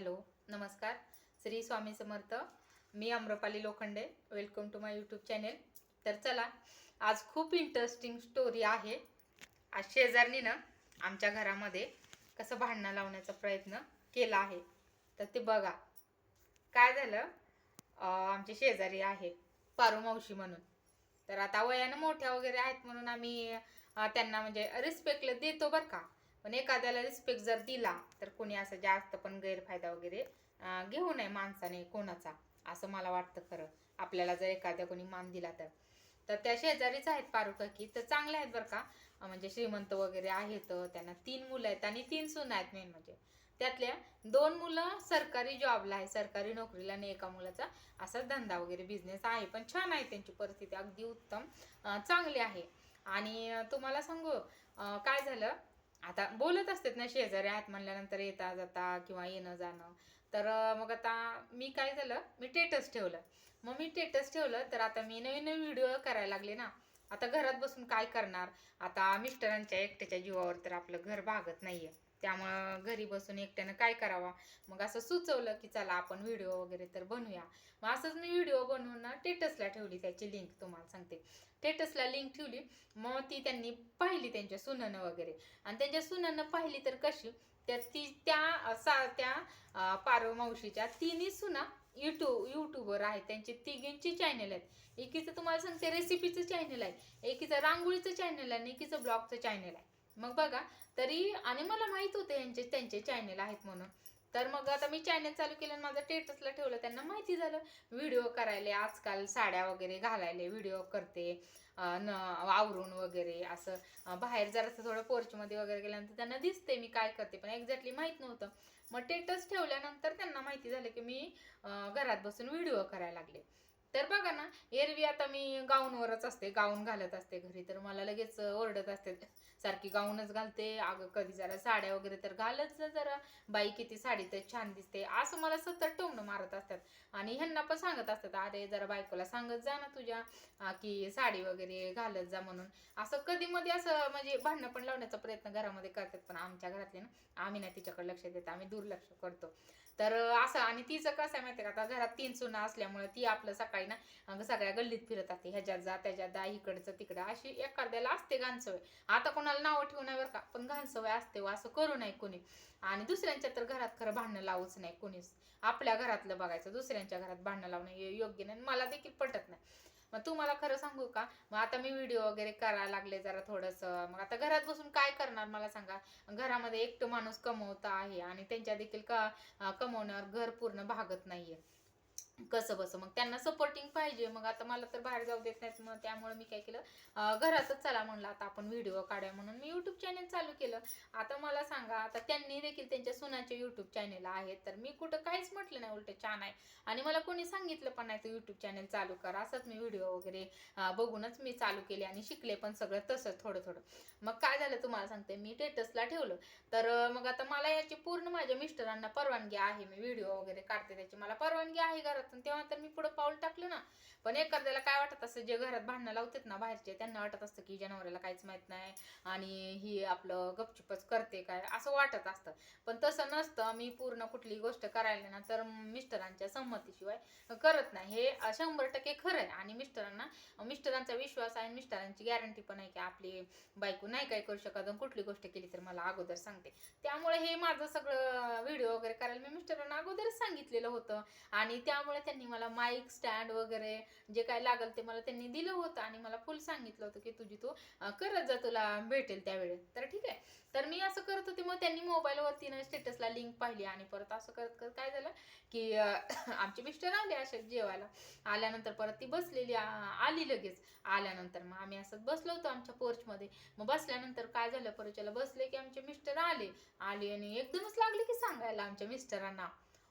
Hello नमस्कार. श्री स्वामी समर्थ मी Amrapali Lokhande. Welcome to my YouTube channel तर चला आज खूप इंटरेस्टिंग स्टोरी आहे. आज शेजारनी ना आमच्या घरामध्ये कसं भांडणं लावण्याचा प्रयत्न केला आहे. तर ते बघा. काय झालं? आमची शेजारी आहे पारू मावशी म्हणून. तर आता वयानं मोठ्या वगैरे आहेत म्हणून आम्ही त्यांना म्हणजे रिस्पेक्ट देतो बरं का. पण एखाद्याला रिस्पेक्ट जर दिला तर कोणी असं जास्त पण गैरफायदा वगैरे घेऊ नये माणसाने कोणाचा असं मला वाटतं खरं. आपल्याला जर एखाद्या कोणी मान दिला तर. तर त्या शेजारीच आहेत पारुकाकी तर चांगल्या आहेत बरं का. म्हणजे श्रीमंत वगैरे आहेत त्यांना तीन मुलं आहेत आणि तीन सून आहेत मेन म्हणजे. त्यातल्या दोन मुलं सरकारी जॉबला आहे सरकारी नोकरीला आणि एका मुलाचा असा धंदा वगैरे बिझनेस आहे. पण छान आहे त्यांची परिस्थिती अगदी उत्तम चांगली आहे. आणि तुम्हाला सांगू काय झालं? आता बोलत असतात ना शेजारी आत म्हणल्यानंतर येता जाता किंवा येणं जाणं. तर मग आता मी काय झालं मी टेटस ठेवलं. मग मी टेटस ठेवलं तर आता मी नवीन नवीन व्हिडिओ करायला लागले ना. आता घरात बसून काय करणार? आता मिस्टरांच्या एकट्याच्या जीवावर तर आपलं घर भागत नाहीये. त्यामुळं घरी बसून एकट्यानं काय करावा? मग असं सुचवलं की चला आपण व्हिडिओ वगैरे तर बनवूया. मग असंच मी व्हिडिओ बनवून ना टेटसला ठेवली त्याची लिंक तुम्हाला सांगते. टेटसला लिंक ठेवली मग ती त्यांनी पाहिली त्यांच्या सुनानं वगैरे. आणि त्यांच्या सुनानं पाहिली तर कशी? त्या ती त्या सा त्या अं, पारव मावशीच्या तिन्ही सुना युट्यूब युट्यूबर आहेत. त्यांचे तिघींची चॅनल आहेत. एकीचं तुम्हाला सांगते रेसिपीचं चॅनल आहे. एकीचं रांगोळीचं चॅनल आहे आणि एकीचं ब्लॉगचं चॅनल आहे. मग बघा तरी आणि मला माहीत होते यांचे त्यांचे चॅनेल आहेत म्हणून. तर मग आता मी चॅनल चालू केलं आणि माझं टेटसला ठेवलं. त्यांना माहिती झालं व्हिडिओ करायला आजकाल साड्या वगैरे घालायला व्हिडिओ करते न आवरून वगैरे असं बाहेर बाहेर जरासं थोडं पोर्चमध्ये वगैरे गेल्यानंतर त्यांना दिसते मी काय करते पण एक्झॅक्टली माहीत नव्हतं. मग टेटस ठेवल्यानंतर त्यांना माहिती झालं की मी घरात बसून व्हिडिओ करायला लागले. तर बघा ना एरवी आता मी गाऊनवरच असते गाऊन घालत असते घरी तर मला लगेच ओरडत असते. सारखी गाऊनच घालते अगं कधी जरा साड्या वगैरे तर घालत जा जरा. बाई किती साडी तर छान दिसते. असं मला सतत टोमणं मारत असतात. आणि ह्यांना पण सांगत असतात अरे जरा बायकोला सांगत जा ना तुझ्या की साडी वगैरे घालत जा म्हणून. असं कधी मध्ये असं म्हणजे भांडणं पण लावण्याचा प्रयत्न घरामध्ये करतात पण आमच्या घरातले ना आम्ही ना तिच्याकडे लक्ष देत आम्ही दुर्लक्ष करतो. तर असं आणि तिचं कसं आहे माहिती का आता घरात तीन सुना असल्यामुळे ती आपलं सकाळी ना सगळ्या गल्लीत फिरत असते ह्याच्यात जा त्याच्यात जा इकडचं तिकडं. अशी एखाद्याला असते घाणसवय. आता कोणाला नावं ठेवू नये का पण घाणसवय असते व असं करू नये कोणी. आणि दुसऱ्यांच्या तर घरात खरं भांडणं लावूच नाही कोणीच. आपल्या घरातलं बघायचं दुसऱ्यांच्या घरात भांडणं लावणं हे योग्य नाही मला देखील पटत नाही. मग तू मला खरं सांगू का? मग आता मी व्हिडिओ वगैरे करायला लागले जरा थोडंसं. मग आता घरात बसून काय करणार मला सांगा? घरामध्ये एकटं माणूस कमवता आहे आणि त्यांच्या देखील का कमवण्यावर घर पूर्ण भागत नाहीये. कसं बसं? मग त्यांना सपोर्टिंग पाहिजे. मग आता मला तर बाहेर जाऊ देत नाहीत. मग त्यामुळे मी काय केलं? घरातच चला म्हणलं. आता आपण व्हिडिओ काढूया म्हणून मी युट्यूब चॅनेल चालू केलं. आता मला सांगा आता त्यांनी देखील त्यांच्या सुनाचे युट्यूब चॅनेल आहेत. तर मी कुठं काहीच म्हटलं नाही उलट छान आहे. आणि मला कोणी सांगितलं पण नाही तू युट्यूब चॅनेल चालू कर. असंच मी व्हिडिओ वगैरे बघूनच मी चालू केले आणि शिकले पण सगळं तसं थोडं थोडं. मग काय झालं तुम्हाला सांगते. मी टेटसला ठेवलं. तर मग आता मला याची पूर्ण माझ्या मिस्टरांना परवानगी आहे. मी व्हिडिओ वगैरे काढते त्याची. मला परवानगी आहे घरात. घरातून तेव्हा तर मी पुढं पाऊल टाकलं ना. पण एखाद्याला काय वाटत असतं जे घरात भांडणं लावतात ना बाहेरचे त्यांना वाटत असतं की जनावराला काहीच माहीत नाही आणि ही आपलं गपचुपच करते काय असं वाटत असतं. पण तसं नसतं. मी पूर्ण कुठली गोष्ट करायला ना तर मिस्टरांच्या संमतीशिवाय करत नाही. हे शंभर टक्के खरं आहे. आणि मिस्टरांना मिस्टरांचा विश्वास आहे मिस्टरांची गॅरंटी पण आहे की आपली बायको नाही काय करू शकत आणि कुठली गोष्ट केली तर मला अगोदर सांगते. त्यामुळे हे माझं सगळं व्हिडिओ वगैरे करायला मी मिस्टरांना अगोदरच सांगितलेलं होतं. आणि त्यामुळे त्यांनी मला माईक स्टँड वगैरे जे काय लागल ते मला त्यांनी दिलं होतं आणि मला फुल सांगितलं होतं की तुझी तू करत जा तुला भेटेल त्यावेळेस तर ठीक आहे. तर मी असं करत होते मग त्यांनी मोबाईलवरती ना स्टेटसला लिंक पाहिली आणि परत असं करत करत काय झालं की आमचे मिस्टर आले असे जेवायला. आल्यानंतर परत ती बसलेली आली लगेच. आल्यानंतर मग आम्ही असं बसलो होतो आमच्या पोर्चमध्ये मग बसल्यानंतर काय झालं परच्याला बसले की आमचे मिस्टर आले. आले आणि एकदमच लागले की सांगायला आमच्या मिस्टरांना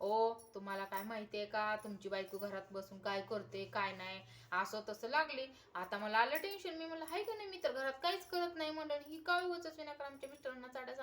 ओ तुम्हाला काय माहिती आहे का? तुमची बायको घरात बसून काय करते काय नाही? असं तसं लागली. आता मला आलं टेन्शन मी म्हणलं हाय का नाही मी तर घरात काहीच करत नाही. म्हणलं ही काय उचच विनाकर आमच्या मिस्टरांना चाड्या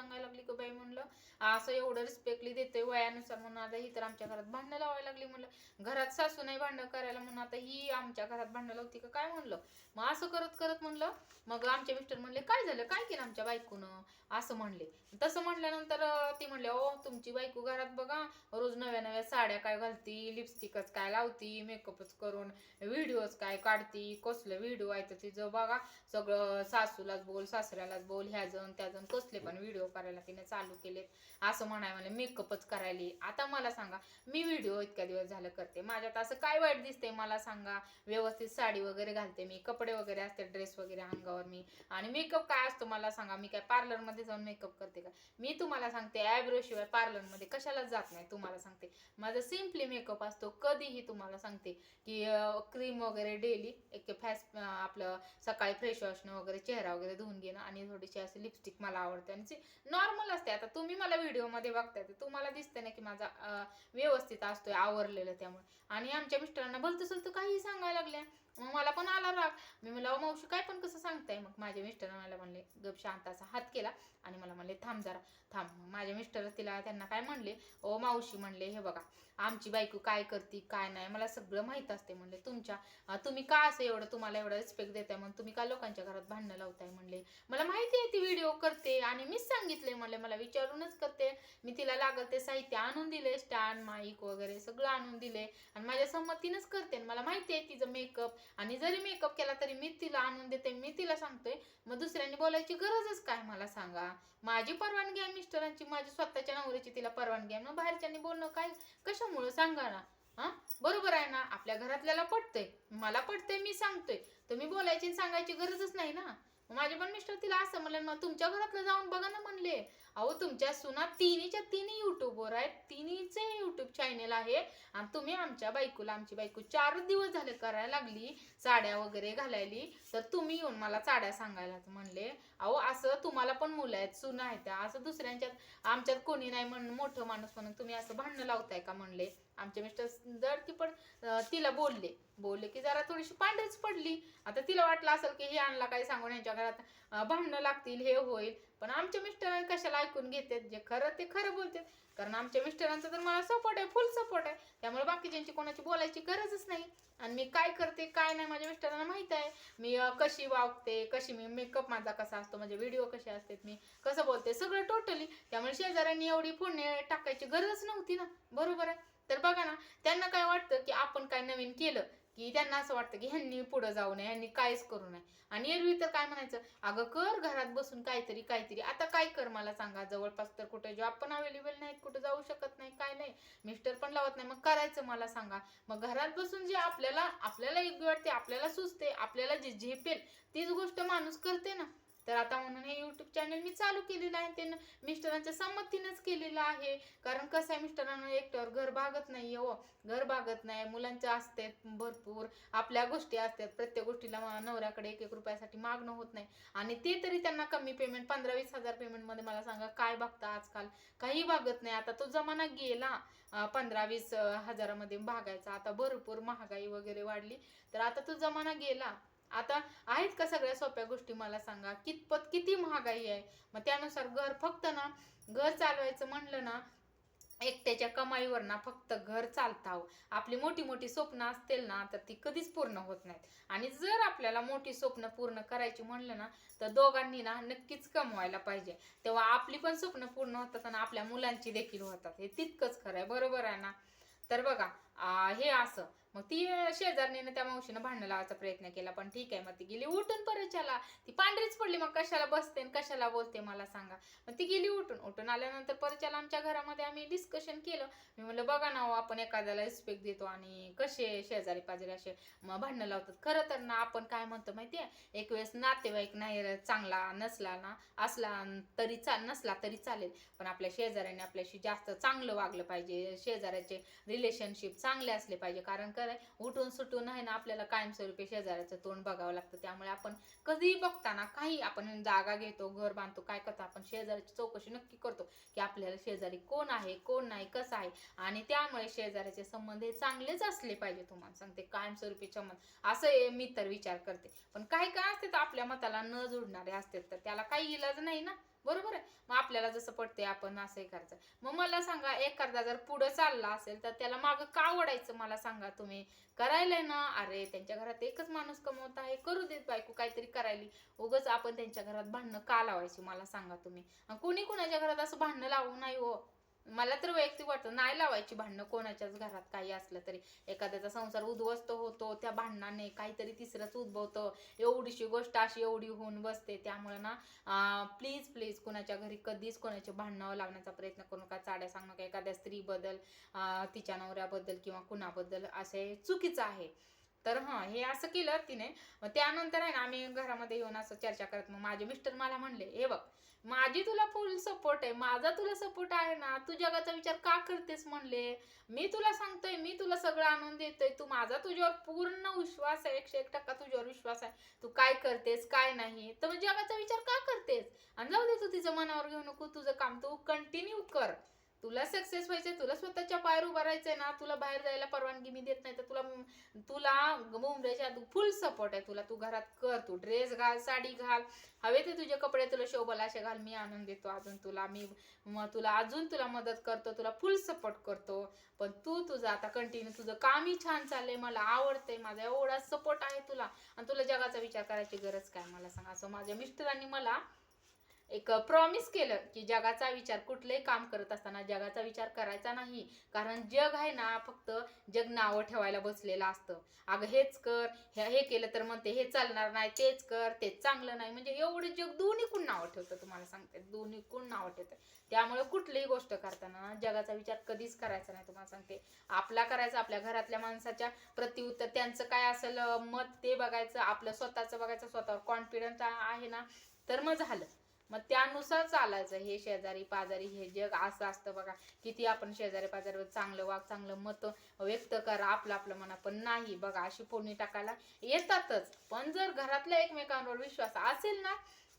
असं एवढं रिस्पेक्टली देते वयानुसार म्हणून. आता ही तर आमच्या घरात भांडणं लावायला लागली म्हणलं. घरात सासू नाही भांडणं करायला म्हणून आता ही आमच्या घरात भांडणं लावती का काय म्हणलं? मग असं करत करत म्हणलं मग आमचे मिस्टर म्हणले काय झालं? काय केलं आमच्या बायकोनं? असं म्हणले. तसं म्हणल्यानंतर ती म्हणले ओ तुमची बायको घरात बघा रोज नव्या नव्या साड्या काय घालती लिपस्टिकच काय लावती मेकअपच करून व्हिडिओच काय काढती कसलं व्हिडिओ आहे तर तिचं बघा. सगळं सासूलाच बोल सासऱ्यालाच बोल ह्या जण त्या जण कसले पण व्हिडिओ करायला तिने चालू केलेत. असं म्हणाय मला मेकअपच करायली. आता मला सांगा मी व्हिडिओ इतक्या दिवस झालं करते. माझ्यात असं काय वाईट दिसते मला सांगा. व्यवस्थित साडी वगैरे घालते मी कपडे वगैरे असते ड्रेस वगैरे अंगावर मी. आणि मेकअप काय असतो मला सांगा मी काय पार्लरमध्ये जाऊन मेकअप करते का? मी तुम्हाला सांगते आयब्रो शिवाय पार्लरमध्ये कशालाच जात नाही तुम्हाला सांगते. माझा सिम्पली मेकअप असतो कधीही तुम्हाला सांगते की क्रीम वगैरे डेली एक फॅस आपलं सकाळी फ्रेश वॉशनं वगैरे चेहरा वगैरे धुवून घेणं आणि थोडीशी अशी लिपस्टिक मला आवडते. आणि नॉर्मल असते. आता तुम्ही मला व्हिडिओ व्हिडिओमध्ये बघताय तर तुम्हाला दिसतंय ना की माझा व्यवस्थित असतोय आवरलेलं त्यामुळे. आणि आमच्या मिस्टरांना भलतं सलतं काहीही सांगायला लागल्या. मग मला पण आला राग. मी म्हणलं मावशी काय पण कसं सांगताय? मग माझे मिस्टर मला म्हणले गप शांत असा हात केला. आणि मला म्हणले थांब जरा थांब. माझे मिस्टर तिला त्यांना काय म्हणले? ओ मावशी म्हणले हे बघा आमची बायको काय करते काय नाही मला सगळं माहीत असते म्हणले तुमच्या. तुम्ही का असं एवढं तुम्हाला एवढं रिस्पेक्ट देताय म्हणून तुम्ही का लोकांच्या घरात भांडणं लावताय म्हणले. मला माहिती आहे ती व्हिडिओ करते आणि मीच सांगितले म्हणले मला विचारूनच करते. मी तिला लागल ते साहित्य आणून दिले स्टँड माईक वगैरे सगळं आणून दिले आणि माझ्या संमतीनंच करते आणि मला माहिती आहे तिचं मेकअप आणि जरी मेकअप केला तरी मी तिला आणून देते मी तिला सांगतोय मग दुसऱ्यांनी बोलायची गरजच काय मला सांगा. माझी परवानगी आहे मिस्टरांची माझी स्वतःच्या नवऱ्याची तिला परवानगी आहे. मग बाहेरच्यांनी बोलणं काय? कशामुळं? सांगा ना. हा? बरोबर आहे ना? आपल्या घरातल्याला पटतंय. मला पटतंय मी सांगतोय. तुम्ही बोलायची सांगायची गरजच नाही ना. माझे पण मिस्टर तिला असं म्हणलं मग तुमच्या घरातलं जाऊन बघा ना म्हणले. अहो तुमच्या सुना तिन्हीच्या तिन्ही युट्यूबवर आहेत. तिन्हीचे युट्यूब चॅनेल आहे. आणि तुम्ही आमच्या बायकोला आमची बायको चार दिवस झाले करायला लागली साड्या वगैरे घालायली. तर तुम्ही येऊन मला साड्या सांगायला म्हणले. अहो असं तुम्हाला पण मुलं आहेत सुना आहेत. त्या असं दुसऱ्यांच्यात आमच्यात कोणी नाही म्हणून मोठं माणूस म्हणून तुम्ही असं भांडणं लावताय का? म्हणले. आमचे मिस्टर जर ती तिला बोलले. बोलले की जरा थोडीशी पांढरीच पडली. आता तिला वाटलं असेल की हे आणला काय सांगून यांच्या घरात भांडणं लागतील हे होईल. पण आमच्या मिस्टर कशाला ऐकून घेतात? जे खरं ते खरं बोलतात. कारण आमच्या मिस्टरांचा तर मला सपोर्ट आहे फुल सपोर्ट आहे. त्यामुळे बाकीच्यांची कोणाची बोलायची गरजच नाही. आणि मी काय करते काय नाही माझ्या मिस्टरांना माहीत आहे. मी कशी वागते कशी मी मेकअप माझा कसा असतो माझे व्हिडिओ कसे असतात मी कसं बोलते सगळं टोटली त्यामुळे शेजाऱ्यांनी एवढी फोडणी टाकायची गरजच नव्हती ना. बरोबर आहे? तर बघा ना त्यांना काय वाटतं की आपण काय नवीन केलं की त्यांना असं वाटतं की ह्यांनी पुढे जाऊ नये ह्यांनी काहीच करू नये. आणि एरवी तर काय म्हणायचं अगं कर घरात बसून काहीतरी काहीतरी. आता काय कर मला सांगा जवळपास तर कुठे जॉब पण अवेलेबल नाहीत कुठे जाऊ शकत नाही काय नाही. मिस्टर पण लावत नाही. मग करायचं मला सांगा. मग घरात बसून जे आपल्याला आपल्याला योग्य वाटते आपल्याला सुचते आपल्याला जे झेपेल तीच गोष्ट माणूस करते ना. तर आता म्हणून हे युट्यूब चॅनल मी चालू केलेलं आहे. ते मिस्टरांच्या संमतीनेच केलेलं आहे. कारण कसं आहे मिस्टरांना एकट्यावर घर भागत नाही हो. घर भागत नाही. मुलांच्या असतात भरपूर. आपल्या गोष्टी असतात प्रत्येक गोष्टीला नवऱ्याकडे एक एक रुपयासाठी मागणं होत नाही. आणि ते तरी त्यांना कमी पेमेंट पंधरा वीस हजार पेमेंटमध्ये मला सांगा काय बघता आजकाल? काही भागत नाही. आता तो जमाना गेला. पंधरा वीस हजारामध्ये भागायचा. आता भरपूर महागाई वगैरे वाढली. तर आता तो जमाना गेला. आता आहेत का सगळ्या सोप्या गोष्टी? मला सांगा. कितपत किती महागाई आहे? मग त्यानुसार घर फक्त ना घर चालवायचं म्हणलं ना एकट्याच्या कमाईवर ना फक्त घर चालताव. आपली मोठी मोठी स्वप्न असतील ना तर ती कधीच पूर्ण होत नाहीत. आणि जर आपल्याला मोठी स्वप्न पूर्ण करायची म्हणलं ना तर दोघांनी ना नक्कीच कमवायला पाहिजे. तेव्हा आपली पण स्वप्न पूर्ण होतात आणि आपल्या मुलांची देखील होतात. हे तितकंच खरं आहे. बरोबर आहे ना? तर बघा हे असं. मग ती शेजारणीने त्या मावशीनं भांडणं लावायचा प्रयत्न केला पण ठीक आहे मग ती गेली उठून परत चला ती पांढरीच पडली मग कशाला बसते आणि कशाला बोलते मला सांगा. मग ती गेली उठून. उठून आल्यानंतर परत चला आमच्या घरामध्ये आम्ही डिस्कशन केलं. मी म्हणलं बघा ना हो, आपण एखाद्याला रिस्पेक्ट देतो आणि कसे शेजारी पाजारी असे मग भांडणं लावतात. खरं तर ना आपण काय म्हणतो माहितीये? एक वेळेस नातेवाईक नाही चांगला नसला ना असला तरी चा नसला तरी चालेल. पण आपल्या शेजाऱ्याने आपल्याशी जास्त चांगलं वागलं पाहिजे. शेजाऱ्याचे रिलेशनशिप चांगले असले पाहिजे. कारण शेजार आहे उठून सुटून आहे ना आपल्याला कायमस्वरूपी शेजाऱ्याचं तोंड बघावं लागतं. त्यामुळे आपण कधीही बघताना काही आपण जागा घेतो घर बांधतो काय करतो आपण शेजाऱ्याची चौकशी नक्की करतो की आपल्याला शेजारी कोण आहे कोण नाही कसं आहे? आणि त्यामुळे शेजाऱ्याचे संबंध हे चांगलेच असले पाहिजे तुम्हाला सांगते कायमस्वरूपी संबंध. असं मी तर विचार करते. पण काही काय असते तर आपल्या मताला न जुडणारे असतात तर त्याला काही इलाज नाही ना. बरोबर आहे. मग आपल्याला जसं पडते आपण असंही करायचं. मग मला सांगा एखादा जर पुढं चालला असेल तर त्याला मागं का ओढायचं मला सांगा तुम्ही? करायलाय ना? अरे त्यांच्या घरात एकच माणूस कमवत आहे. करू देत बायको काहीतरी करायली. उगच आपण त्यांच्या घरात भांडणं का लावायची मला सांगा तुम्ही? अन कोणी कोणाच्या घरात असं भांडणं लावू नाही हो. मला तर वैयक्तिक वाटतं नाही लावायची भांडणं कोणाच्याच घरात काही असलं तरी. एखाद्याचा संसार उद्ध्वस्त होतो त्या भांडणाने काहीतरी तिसरंच उद्भवतं. एवढीशी गोष्ट अशी एवढी होऊन बसते त्यामुळे ना प्लीज प्लीज कुणाच्या घरी कधीच कोणाचे भांडणं लावण्याचा प्रयत्न करू नका. चाड्या सांगू नका. एखाद्या स्त्रीबद्दल तिच्या नवऱ्याबद्दल किंवा कुणाबद्दल असे चुकीचं आहे. तर हां हे असं केलं तिने. मग त्यानंतर आहे ना आम्ही घरामध्ये येऊन असं चर्चा करत मग माझे मिस्टर मला म्हणले हे बघ माझी तुला फुल सपोर्ट आहे माझा तुला सपोर्ट आहे ना तू जगाचा विचार का करतेस? म्हणले मी तुला सांगतोय मी तुला सगळं आणून देतोय तू माझा तुझ्यावर पूर्ण विश्वास आहे एकशे एक टक्का तुझ्यावर विश्वास आहे. तू काय करतेस काय नाही तर मग जगाचा विचार का करतेस? आणि जाऊ दे तू तिचं मनावर घेऊ नको तुझं काम तू कंटिन्यू कर. तुला सक्सेस व्हायचंय तुला स्वतःच्या पायावर उभं राहायचंय ना तुला बाहेर जायला परवानगी मी देत नाही तर तुला तुला मुंबईच्या फुल सपोर्ट आहे तुला. तू घरात कर तू ड्रेस घाल साडी घाल. हवे ते तुझे कपडे तुला शोभला असे घाल. मी आणून देतो अजून तुला. मी तुला अजून तुला मदत करतो तुला फुल सपोर्ट करतो. पण तू तुझं आता कंटिन्यू तुझं कामही छान चाललंय. मला आवडतंय. माझा एवढा सपोर्ट आहे तुला. आणि तुला जगाचा विचार करायची गरज काय? मला सांग. असं माझ्या मिस्टरांनी मला एक प्रॉमिस केलं की जगाचा विचार कुठलंही काम करत असताना जगाचा विचार करायचा नाही. कारण जग आहे ना फक्त जग नावं ठेवायला बसलेलं असतं. अगं हेच कर हे हे केलं तर म्हणते हे चालणार नाही तेच कर तेच चांगलं नाही. म्हणजे एवढं जग दोन्ही कोण नावं ठेवतं तुम्हाला सांगते. दोन्ही कोण नावं ठेवतं. त्यामुळे कुठलीही गोष्ट करताना जगाचा विचार कधीच करायचा नाही तुम्हाला सांगते. आपला करायचा आपल्या घरातल्या माणसाच्या प्रतिउत्तर त्यांचं काय असेल मत ते बघायचं आपलं स्वतःचं बघायचं स्वतःवर कॉन्फिडन्स आहे ना तर मग झालं. मग त्यानुसार चालायचं. हे शेजारी पाजारी हे जग असं असतं बघा. किती आपण शेजारी पाजारीवर चांगलं वाग चांगलं मत व्यक्त करा आपलं आपलं म्हणा. पण नाही बघा अशी फोडणी टाकायला येतातच. पण जर घरातल्या एकमेकांवर विश्वास असेल ना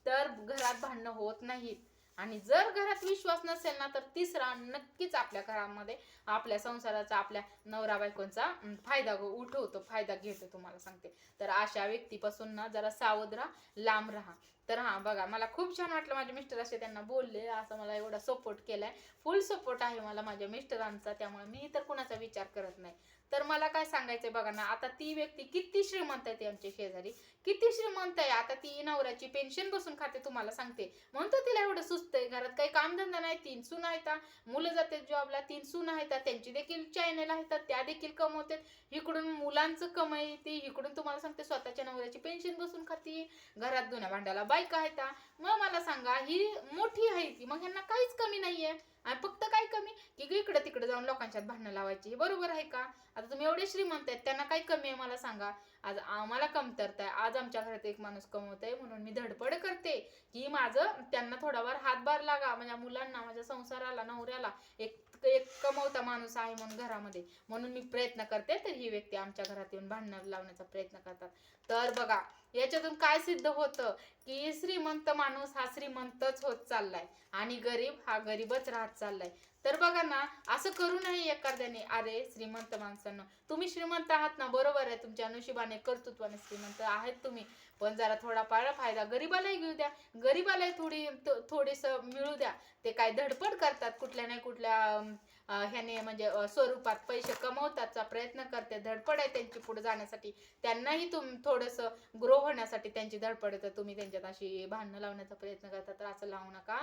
तर घरात भांडणं होत नाहीत. आणि जर घरात विश्वास नसेल ना तर तिसरा नक्कीच आपल्या घरामध्ये आपल्या संसाराचा आपल्या नवरा बायकोंचा फायदा उठवतो फायदा घेतो तुम्हाला सांगते. तर अशा व्यक्तीपासून ना जरा सावध राहा लांब राहा. तर हां बघा मला खूप छान वाटलं माझे मिस्टर असे त्यांना बोलले असं मला एवढा सपोर्ट केलाय. फुल सपोर्ट आहे मला माझ्या मिस्टरांचा त्यामुळे मी तर कुणाचा विचार करत नाही. तर मला काय सांगायचंय बघा ना आता ती व्यक्ती किती श्रीमंत आहे ती आमच्या शेजारी. किती श्रीमंत आहे आता ती नवऱ्याची पेन्शन बसून खाते तुम्हाला सांगते. म्हणतो तिला एवढं सुस्त आहे घरात काही कामधंदा नाही तीन सून आहेत मुलं जातात जॉबला तीन सून आहेत त्यांची देखील चॅनल आहेत त्या देखील कमवतात. इकडून मुलांचं कमाई ती इकडून तुम्हाला सांगते स्वतःच्या नवऱ्याची पेन्शन बसून खाते. घरात दुन्या भांड्याला बायका आहेत मग मला सांगा ही मोठी आहे ती मग ह्यांना काहीच कमी नाहीये. आणि फक्त काय कमी? की इकडं तिकडे जाऊन लोकांच्यात भांडणं लावायची. हे बरोबर आहे का? आता तुम्ही एवढे श्रीमंत आहेत त्यांना काय कमी आहे मला सांगा. आज आम्हाला कमतरत आहे. आज आमच्या घरात एक माणूस कमवत आहे म्हणून मी धडपड करते. की माझं त्यांना थोडाफार हातभार लागा. माझ्या मुलांना माझ्या संसाराला नवऱ्याला एक एक कमवता माणूस आहे म्हणून घरामध्ये. म्हणून मी प्रयत्न करते तर ही व्यक्ती आमच्या घरात येऊन भांडणं लावण्याचा प्रयत्न करतात. तर बघा याच्यातून काय सिद्ध होतं? की श्रीमंत माणूस हा श्रीमंतच होत चाललाय आणि गरीब हा गरीबच राहत चाललाय. तर बघा ना असं करू नये एखाद्याने. अरे श्रीमंत माणसांना तुम्ही श्रीमंत आहात ना बरोबर आहे तुमच्या अनुशिबाने कर्तृत्वाने श्रीमंत आहेत तुम्ही. पण जरा थोडाफार फायदा गरीबालाही घेऊ द्या. गरीबालाही थोडी थोडीसं मिळू द्या. ते काय धडपड करतात कुठल्या नाही कुठल्या ह्याने म्हणजे स्वरूपात पैसे कमवताचा प्रयत्न करते. धडपड आहे त्यांची पुढे जाण्यासाठी. त्यांनाही तुम थोडंसं ग्रो होण्यासाठी त्यांची धडपड आहे. तर तुम्ही त्यांच्यात अशी भांडणं लावण्याचा प्रयत्न करता. तर असं लावू नका.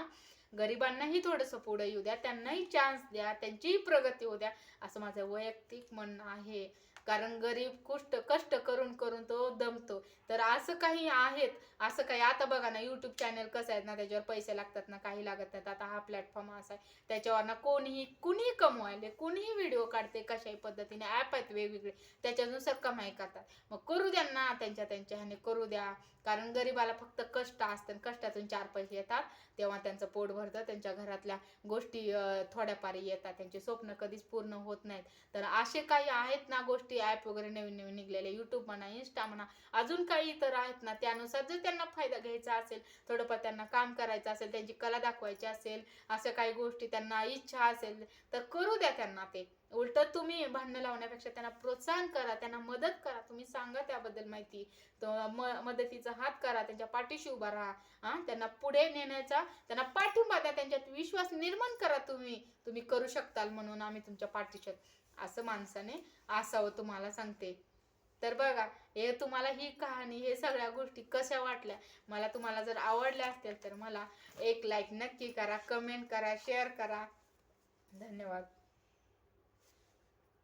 गरिबांनाही थोडंसं पुढे येऊ द्या. त्यांनाही चान्स द्या. त्यांचीही प्रगती होऊ द्या. असं माझं वैयक्तिक म्हणणं आहे. कारण गरीब कुष्ट कष्ट करून करून तो दमतो. तर असं काही आहेत असं काही आता बघा ना युट्यूब चॅनल कसं आहेत ना त्याच्यावर पैसे लागतात ना काही लागत नाहीत. आता हा प्लॅटफॉर्म असा आहे. त्याच्यावर ना कोणीही कुणीही कमवायले कुणीही व्हिडिओ काढते कशाही पद्धतीने. ॲप आहेत वेगवेगळे. त्याच्यानुसार कमाई करतात. मग करू द्या त्यांच्या त्यांच्या ह्याने करू द्या. कारण गरीबाला फक्त कष्ट असतं कष्टातून चार पैसे येतात. तेव्हा त्यांचं पोट भरतं त्यांच्या घरातल्या गोष्टी थोड्याफार येतात. त्यांचे स्वप्न कधीच पूर्ण होत नाहीत. तर असे काही आहेत ना गोष्टी ॲप वगैरे नवीन नवीन निघलेले यूट्यूब म्हणा इंस्टा म्हणा अजून काही इतर आहेत ना त्यानुसार जर त्यांना फायदा घ्यायचा असेल थोडंफार त्यांना काम करायचं असेल त्यांची कला दाखवायची असेल असं काही गोष्टी त्यांना इच्छा असेल तर करू द्या त्यांना ते. उलट तुम्ही भांडणं लावण्यापेक्षा त्यांना प्रोत्साहन करा त्यांना मदत करा. तुम्ही सांगा त्याबद्दल माहिती. म मदतीचा हात करा त्यांच्या पाठीशी उभा राहा. हा त्यांना पुढे नेण्याचा त्यांना पाठिंबा द्या त्यांच्यात विश्वास निर्माण करा तुम्ही. तुम्ही करू शकताल म्हणून आम्ही तुमच्या पाठीशी असं माणसाने असावं तुम्हाला सांगते. तर बघा हे तुम्हाला ही कहाणी हे सगळ्या गोष्टी कशा वाटल्या? मला तुम्हाला जर आवडल्या असतील तर मला एक लाईक नक्की करा कमेंट करा शेअर करा. धन्यवाद.